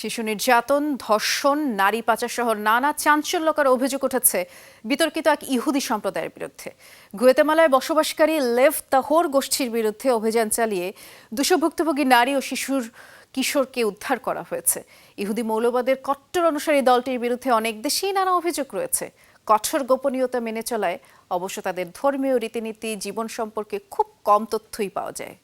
শিশু নির্যাতন, ধর্ষণ, নারী পাচার সহ নানা চাঞ্চল্যকর অভিযোগ উঠেছে বিতর্কিত এক ইহুদি সম্প্রদায়ের বিরুদ্ধে। গুয়েতেমালায় বসবাসকারী লেভ তাহোর গোষ্ঠীর বিরুদ্ধে অভিযান চালিয়ে দুশো ভুক্তভোগী নারী ও শিশুর কিশোরকে উদ্ধার করা হয়েছে। ইহুদি মৌলবাদের কট্টর অনুসারী দলটির বিরুদ্ধে অনেক দেশেই নানা অভিযোগ রয়েছে। কঠোর গোপনীয়তা মেনে চলায় অবশ্য তাদের ধর্মীয় রীতিনীতি, জীবন সম্পর্কে খুব কম তথ্যই পাওয়া যায়।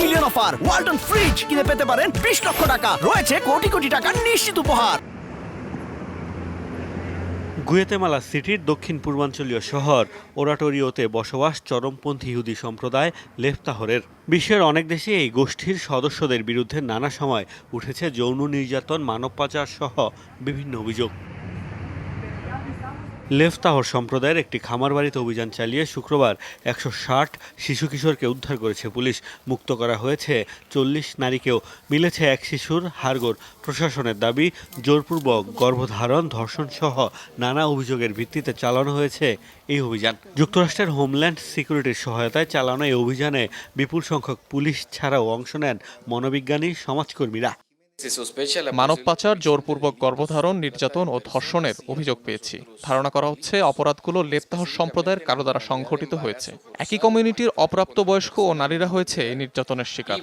মিলিয়ন অফার ওয়ালটন ফ্রিজ কিনে পেতে পারেন বিশ লক্ষ টাকা। রয়েছে কোটি কোটি টাকার নিশ্চিত উপহার। গুয়েতেমালা সিটির দক্ষিণ পূর্বাঞ্চলীয় শহর ওরাটোরিওতে বসবাস চরমপন্থী ইহুদি সম্প্রদায় লেফতাহরের। বিশ্বের অনেক দেশে এই গোষ্ঠীর সদস্যদের বিরুদ্ধে নানা সময় উঠেছে যৌন নির্যাতন, মানব পাচার সহ বিভিন্ন অভিযোগ। লেফতাহর সম্প্রদায়ের একটি খামার বাড়িতে অভিযান চালিয়ে শুক্রবার একশো ষাট শিশু কিশোরকে উদ্ধার করেছে পুলিশ। মুক্ত করা হয়েছে চল্লিশ নারীকেও। মিলেছে এক শিশুর হাড়গোড়। প্রশাসনের দাবি, জোরপূর্বক গর্ভধারণ ধর্ষণ সহ নানা অভিযোগের ভিত্তিতে চালানো হয়েছে এই অভিযান। যুক্তরাষ্ট্রের হোমল্যান্ড সিকিউরিটির সহায়তায় চালানো এই অভিযানে বিপুল সংখ্যক পুলিশ ছাড়াও অংশ নেন মনোবিজ্ঞানী, সমাজকর্মীরা। মানব পাচার জোরপূর্বক গর্ভধারণ নির্যাতন ও ধর্ষণের অভিযোগ পেয়েছি। ধারণা করা হচ্ছে অপরাধগুলো লেপ্তাহর সম্প্রদায়ের কারও দ্বারা সংঘটিত হয়েছে। একই কমিউনিটির অপ্রাপ্তবয়স্ক ও নারীরা হয়েছে এই নির্যাতনের শিকার।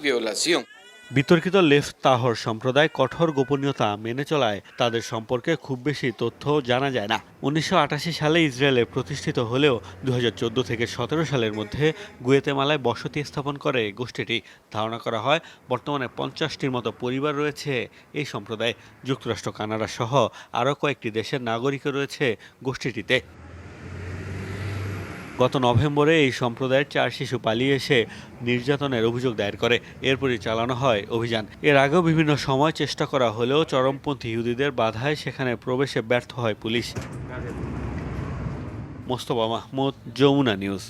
বিতর্কিত লেফ তাহর সম্প্রদায় কঠোর গোপনীয়তা মেনে চলায় তাদের সম্পর্কে খুব বেশি তথ্য জানা যায় না। উনিশশো আটাশি সালে ইসরায়েলে প্রতিষ্ঠিত হলেও দু হাজার চোদ্দ থেকে সতেরো সালের মধ্যে গুয়েতেমালায় বসতি স্থাপন করে গোষ্ঠীটি। ধারণা করা হয়, বর্তমানে পঞ্চাশটির মতো পরিবার রয়েছে এই সম্প্রদায়। যুক্তরাষ্ট্র, কানাডা সহ আরও কয়েকটি দেশের নাগরিকও রয়েছে গোষ্ঠীটিতে। গত নভেম্বরে এই সম্প্রদায়ের চার শিশু পালিয়ে এসে নির্যাতনের অভিযোগ দায়ের করে। এরপরই চালানো হয় অভিযান। এর আগেও বিভিন্ন সময় চেষ্টা করা হলেও চরমপন্থী ইহুদিদের বাধায় সেখানে প্রবেশে ব্যর্থ হয় পুলিশ। মোস্তফা মাহমুদ, যমুনা নিউজ।